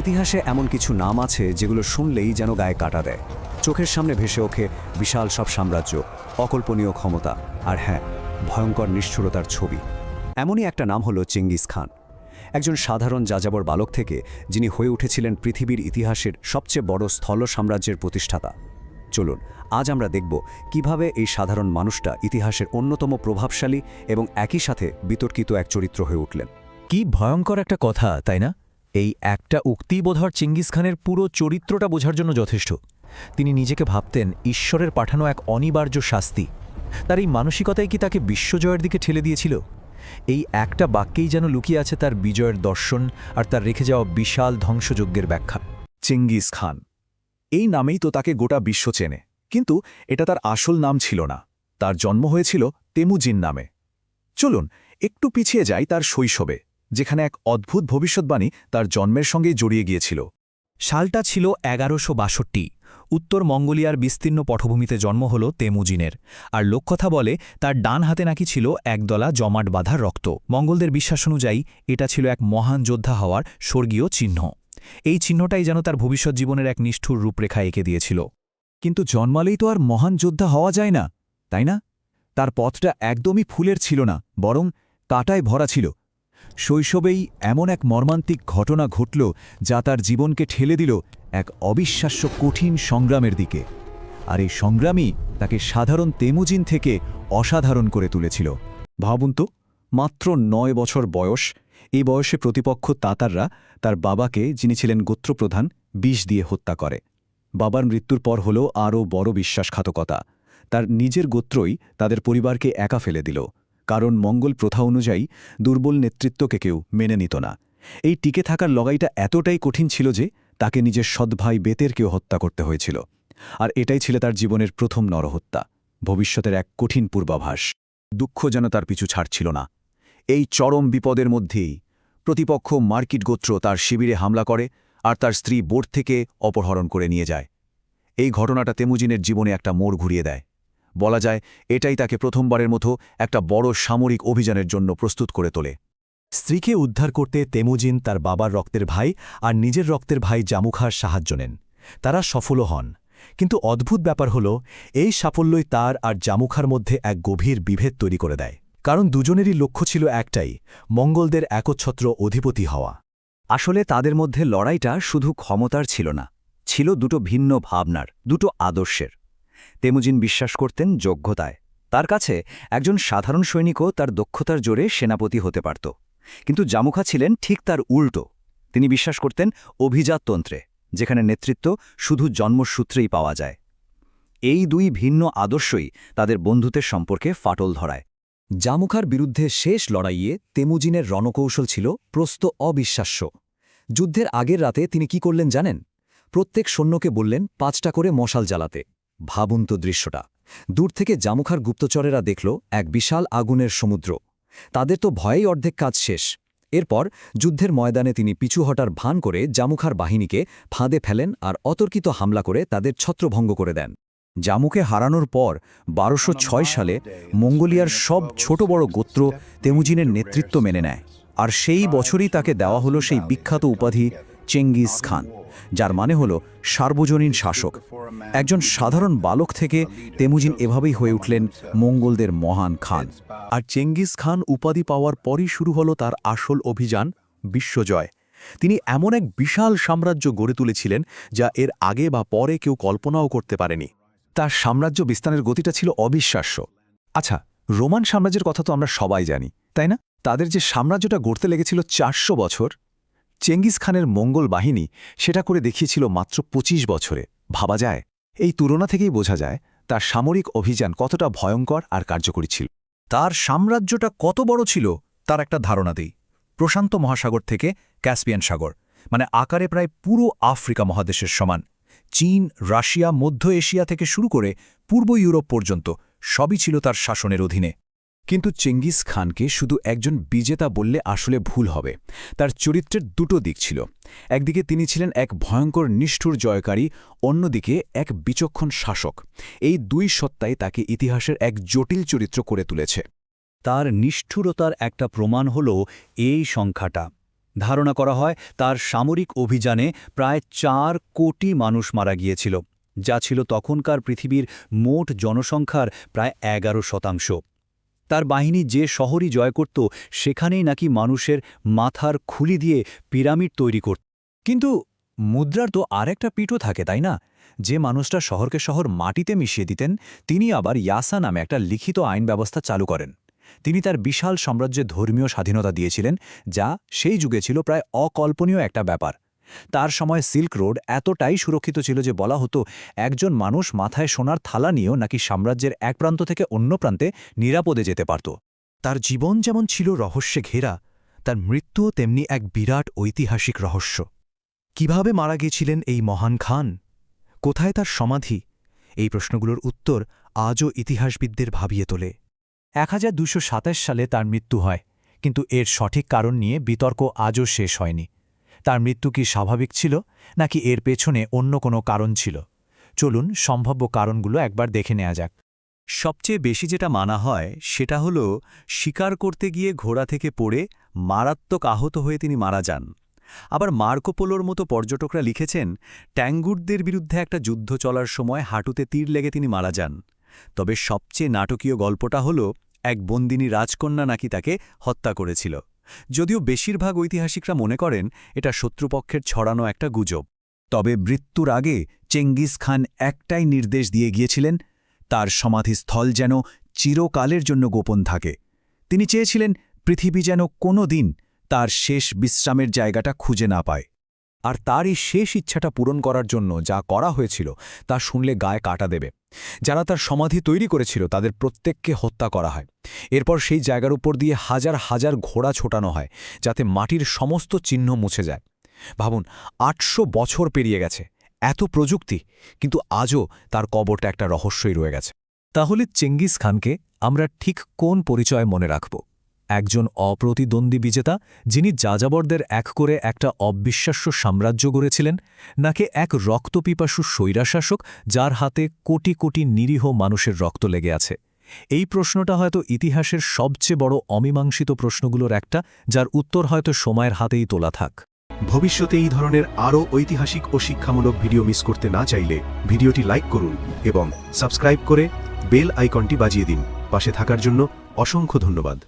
ইতিহাসে এমন কিছু নাম আছে যেগুলো শুনলেই যেন গায়ে কাটা দেয়। চোখের সামনে ভেসে ওঠে বিশাল সব সাম্রাজ্য, অকল্পনীয় ক্ষমতা, আর হ্যাঁ ভয়ঙ্কর নিষ্ঠুরতার ছবি। এমনই একটা নাম হলো চেঙ্গিস খান। একজন সাধারণ যাযাবর বালক থেকে যিনি হয়ে উঠেছিলেন পৃথিবীর ইতিহাসের সবচেয়ে বড় স্থল সাম্রাজ্যের প্রতিষ্ঠাতা। চলুন, আজ আমরা দেখব কীভাবে এই সাধারণ মানুষটা ইতিহাসের অন্যতম প্রভাবশালী এবং একই সাথে বিতর্কিত এক চরিত্র হয়ে উঠলেন। কি ভয়ঙ্কর একটা কথা, তাই না? এই একটা উক্তি বোধহর চিঙ্গিস খানের পুরো চরিত্রটা বোঝার জন্য যথেষ্ট। তিনি নিজেকে ভাবতেন ঈশ্বরের পাঠানো এক অনিবার্য শাস্তি। তার এই মানসিকতাই কি তাকে বিশ্বজয়ের দিকে ঠেলে দিয়েছিল? এই একটা বাক্যেই যেন লুকিয়ে আছে তার বিজয়ের দর্শন আর তার রেখে যাওয়া বিশাল ধ্বংসযজ্ঞের ব্যাখ্যা। চেঙ্গিস খান, এই নামেই তো তাকে গোটা বিশ্ব চেনে। কিন্তু এটা তার আসল নাম ছিল না। তার জন্ম হয়েছিল তেমুজিন নামে। চলুন, একটু পিছিয়ে যাই তার শৈশবে। যেখানে এক অদ্ভুত ভবিষ্যৎবাণী তার জন্মের সঙ্গেই জড়িয়ে গিয়েছিল। সালটা ছিল এগারোশো বাষট্টি। উত্তর মঙ্গোলিয়ার বিস্তীর্ণ পটভূমিতে জন্ম হল তেমুজিনের। আর লোককথা বলে, তার ডান হাতে নাকি ছিল একদলা জমাট বাঁধা রক্ত। মঙ্গলদের বিশ্বাস অনুযায়ী, এটা ছিল এক মহান যোদ্ধা হওয়ার স্বর্গীয় চিহ্ন। এই চিহ্নটাই যেন তার ভবিষ্যৎ জীবনের এক নিষ্ঠুর রূপরেখা এঁকে দিয়েছিল। কিন্তু জন্মালেই তো আর মহান যোদ্ধা হওয়া যায় না, তাই না? তার পথটা একদমই ফুলের ছিল না, বরং কাটায় ভরা ছিল। শৈশবেই এমন এক মর্মান্তিক ঘটনা ঘটল যা তার জীবনকে ঠেলে দিল এক অবিশ্বাস্য কঠিন সংগ্রামের দিকে। আর এই সংগ্রামই তাকে সাধারণ তেমুজিন থেকে অসাধারণ করে তুলেছিল। ভাবুন তো, মাত্র নয় বছর বয়স এই বয়সে প্রতিপক্ষ তাতাররা তার বাবাকে, যিনি ছিলেন গোত্রপ্রধান, বিষ দিয়ে হত্যা করে। বাবার মৃত্যুর পর হল আরও বড় বিশ্বাসঘাতকতা। তার নিজের গোত্রই তাদের পরিবারকে একা ফেলে দিল। কারণ মঙ্গল প্রথা অনুযায়ী দুর্বল নেতৃত্বকে কেউ মেনে নিত না। এই টিকে থাকার লগাইটা এতটাই কঠিন ছিল যে তাকে নিজের সদ্ভাই বেতেরকেও হত্যা করতে হয়েছিল। আর এটাই ছিল তার জীবনের প্রথম নরহত্যা। ভবিষ্যতের এক কঠিন পূর্বাভাস। দুঃখ যেন তার পিছু ছাড়ছিল না। এই চরম বিপদের মধ্যেই প্রতিপক্ষ মার্কিট গোত্র তার শিবিরে হামলা করে আর তার স্ত্রী বোর্ড থেকে অপহরণ করে নিয়ে যায়। এই ঘটনাটা তেমুজিনের জীবনে একটা মোড় ঘুরিয়ে দেয়। বলা যায়, এটাই তাকে প্রথমবারের মতো একটা বড় সামরিক অভিযানের জন্য প্রস্তুত করে তোলে। স্ত্রীকে উদ্ধার করতে তেমুজিন তার বাবার রক্তের ভাই আর নিজের রক্তের ভাই জামুখার সাহায্য নেন। তারা সফলও হন। কিন্তু অদ্ভুত ব্যাপার হল, এই সাফল্যই তার আর জামুখার মধ্যে এক গভীর বিভেদ তৈরি করে দেয়। কারণ দুজনেরই লক্ষ্য ছিল একটাই, মঙ্গলদের একচ্ছত্র অধিপতি হওয়া। আসলে তাদের মধ্যে লড়াইটা শুধু ক্ষমতার ছিল না, ছিল দুটো ভিন্ন ভাবনার, দুটো আদর্শের। তেমুজিন বিশ্বাস করতেন যোগ্যতায়। তার কাছে একজন সাধারণ সৈনিকও তার দক্ষতার জোরে সেনাপতি হতে পারত। কিন্তু জামুখা ছিলেন ঠিক তার উল্টো। তিনি বিশ্বাস করতেন অভিজাততন্ত্রে, যেখানে নেতৃত্ব শুধু জন্মসূত্রেই পাওয়া যায়। এই দুই ভিন্ন আদর্শই তাদের বন্ধুত্বের সম্পর্কে ফাটল ধরায়। জামুখার বিরুদ্ধে শেষ লড়াইয়ে তেমুজিনের রণকৌশল ছিল প্রস্ত অবিশ্বাস্য। যুদ্ধের আগের রাতে তিনি কি করলেন জানেন? প্রত্যেক সৈন্যকে বললেন, পাঁচটা করে মশাল জ্বালাতে। ভাবুন তো দৃশ্যটা। দূর থেকে জামুখার গুপ্তচরেরা দেখল এক বিশাল আগুনের সমুদ্র। তাদের তো ভয়েই অর্ধেক কাজ শেষ। এরপর যুদ্ধের ময়দানে তিনি পিছু হটার ভান করে জামুখার বাহিনীকে ফাঁদে ফেলেন আর অতর্কিত হামলা করে তাদের ছত্রভঙ্গ করে দেন। জামুকে হারানোর পর বারোশো সালে মঙ্গোলিয়ার সব ছোট বড় গোত্র তেমুজিনের নেতৃত্ব মেনে নেয়। আর সেই বছরই তাকে দেওয়া হলো সেই বিখ্যাত উপাধি চেঙ্গিস খান। যার মানে হল সার্বজনীন শাসক। একজন সাধারণ বালক থেকে তেমুজিন এভাবেই হয়ে উঠলেন মঙ্গলদের মহান খান। আর চেঙ্গিস খান উপাধি পাওয়ার পরই শুরু হলো তার আসল অভিযান, বিশ্বজয়। তিনি এমন এক বিশাল সাম্রাজ্য গড়ে তুলেছিলেন যা এর আগে বা পরে কেউ কল্পনাও করতে পারেনি। তার সাম্রাজ্য বিস্তারের গতিটা ছিল অবিশ্বাস্য। আচ্ছা রোমান সাম্রাজ্যের কথা তো আমরা সবাই জানি, তাই না? তাদের যে সাম্রাজ্যটা গড়তে লেগেছিল চারশো বছর চেঙ্গিস খানের মঙ্গল বাহিনী সেটা করে দেখিয়েছিল মাত্র ২৫ বছরে। ভাবা যায়, এই তুলনা থেকেই বোঝা যায় তার সামরিক অভিযান কতটা ভয়ঙ্কর আর কার্যকরী ছিল। তার সাম্রাজ্যটা কত বড় ছিল তার একটা ধারণা দেই। প্রশান্ত মহাসাগর থেকে ক্যাসপিয়ান সাগর মানে আকারে প্রায় পুরো আফ্রিকা মহাদেশের সমান। চীন, রাশিয়া, মধ্য এশিয়া থেকে শুরু করে পূর্ব ইউরোপ পর্যন্ত সবই ছিল তার শাসনের অধীনে। কিন্তু চেঙ্গিস খানকে শুধু একজন বিজেতা বললে আসলে ভুল হবে। তার চরিত্রের দুটো দিক ছিল। একদিকে তিনি ছিলেন এক ভয়ঙ্কর নিষ্ঠুর জয়কারী, অন্যদিকে এক বিচক্ষণ শাসক। এই দুই সত্তাই তাকে ইতিহাসের এক জটিল চরিত্র করে তুলেছে। তার নিষ্ঠুরতার একটা প্রমাণ হল এই সংখ্যাটা। ধারণা করা হয় তার সামরিক অভিযানে প্রায় চার কোটি মানুষ মারা গিয়েছিল, যা ছিল তখনকার পৃথিবীর মোট জনসংখ্যার প্রায় এগারো শতাংশ। তার বাহিনী যে শহরই জয় করত, সেখানেই নাকি মানুষের মাথার খুলি দিয়ে পিরামিড তৈরি করত। কিন্তু মুদ্রার তো আরেকটা পিঠও থাকে, তাই না? যে মানুষটা শহরকে শহর মাটিতে মিশিয়ে দিতেন, তিনি আবার ইয়াসা নামে একটা লিখিত আইন ব্যবস্থা চালু করেন। তিনি তার বিশাল সাম্রাজ্যে ধর্মীয় স্বাধীনতা দিয়েছিলেন, যা সেই যুগে ছিল প্রায় অকল্পনীয় একটা ব্যাপার। তার সময় সিল্ক রোড এতটাই সুরক্ষিত ছিল যে বলা হতো, একজন মানুষ মাথায় সোনার থালা নিয়েও নাকি সাম্রাজ্যের এক প্রান্ত থেকে অন্য প্রান্তে নিরাপদে যেতে পারত। তার জীবন যেমন ছিল রহস্যে ঘেরা, তার মৃত্যুও তেমনি এক বিরাট ঐতিহাসিক রহস্য। কীভাবে মারা গিয়েছিলেন এই মহান খান? কোথায় তার সমাধি? এই প্রশ্নগুলোর উত্তর আজও ইতিহাসবিদদের ভাবিয়ে তোলে। এক সালে তার মৃত্যু হয়, কিন্তু এর সঠিক কারণ নিয়ে বিতর্ক আজও শেষ হয়নি। তার মৃত্যু কি স্বাভাবিক ছিল, নাকি এর পেছনে অন্য কোনো কারণ ছিল? চলুন সম্ভাব্য কারণগুলো একবার দেখে নেওয়া যাক। সবচেয়ে বেশি যেটা মানা হয়, সেটা হল, শিকার করতে গিয়ে ঘোড়া থেকে পড়ে মারাত্মক আহত হয়ে তিনি মারা যান। আবার মার্কোপোলোর মতো পর্যটকরা লিখেছেন, ট্যাঙ্গুরদের বিরুদ্ধে একটা যুদ্ধ চলার সময় হাঁটুতে তীর লেগে তিনি মারা যান। তবে সবচেয়ে নাটকীয় গল্পটা হল, এক বন্দিনী রাজকন্যা নাকি তাকে হত্যা করেছিল। যদিও বেশিরভাগ ঐতিহাসিকরা মনে করেন এটা শত্রুপক্ষের ছড়ানো একটা গুজব। তবে মৃত্যুর আগে চেঙ্গিস খান একটাই নির্দেশ দিয়ে গিয়েছিলেন, তার সমাধিস্থল যেন চিরকালের জন্য গোপন থাকে। তিনি চেয়েছিলেন পৃথিবী যেন কোনো দিন তার শেষ বিশ্রামের জায়গাটা খুঁজে না পায়। আর তার এই শেষ ইচ্ছাটা পূরণ করার জন্য যা করা হয়েছিল তা শুনলে গায়ে কাটা দেবে। যারা তার সমাধি তৈরি করেছিল তাদের প্রত্যেককে হত্যা করা হয়। এরপর সেই জায়গার উপর দিয়ে হাজার হাজার ঘোড়া ছোটানো হয়, যাতে মাটির সমস্ত চিহ্ন মুছে যায়। ভাবুন, আটশো বছর পেরিয়ে গেছে, এত প্রযুক্তি, কিন্তু আজও তার কবরটা একটা রহস্যই রয়ে গেছে। তাহলে চেঙ্গিস খানকে আমরা ঠিক কোন পরিচয় মনে রাখব? একজন অপ্রতিদ্বন্দ্বী বিজেতা যিনি যাযাবরদের এক করে একটা অবিশ্বাস্য সাম্রাজ্য গড়েছিলেন, নাকি এক রক্তপিপাসু স্বৈরাশাসক যার হাতে কোটি কোটি নিরীহ মানুষের রক্ত লেগে আছে? এই প্রশ্নটা হয়তো ইতিহাসের সবচেয়ে বড় অমীমাংসিত প্রশ্নগুলোর একটা, যার উত্তর হয়তো সময়ের হাতেই তোলা থাক। ভবিষ্যতে এই ধরনের আরও ঐতিহাসিক ও শিক্ষামূলক ভিডিও মিস করতে না চাইলে ভিডিওটি লাইক করুন এবং সাবস্ক্রাইব করে বেল আইকনটি বাজিয়ে দিন। পাশে থাকার জন্য অসংখ্য ধন্যবাদ।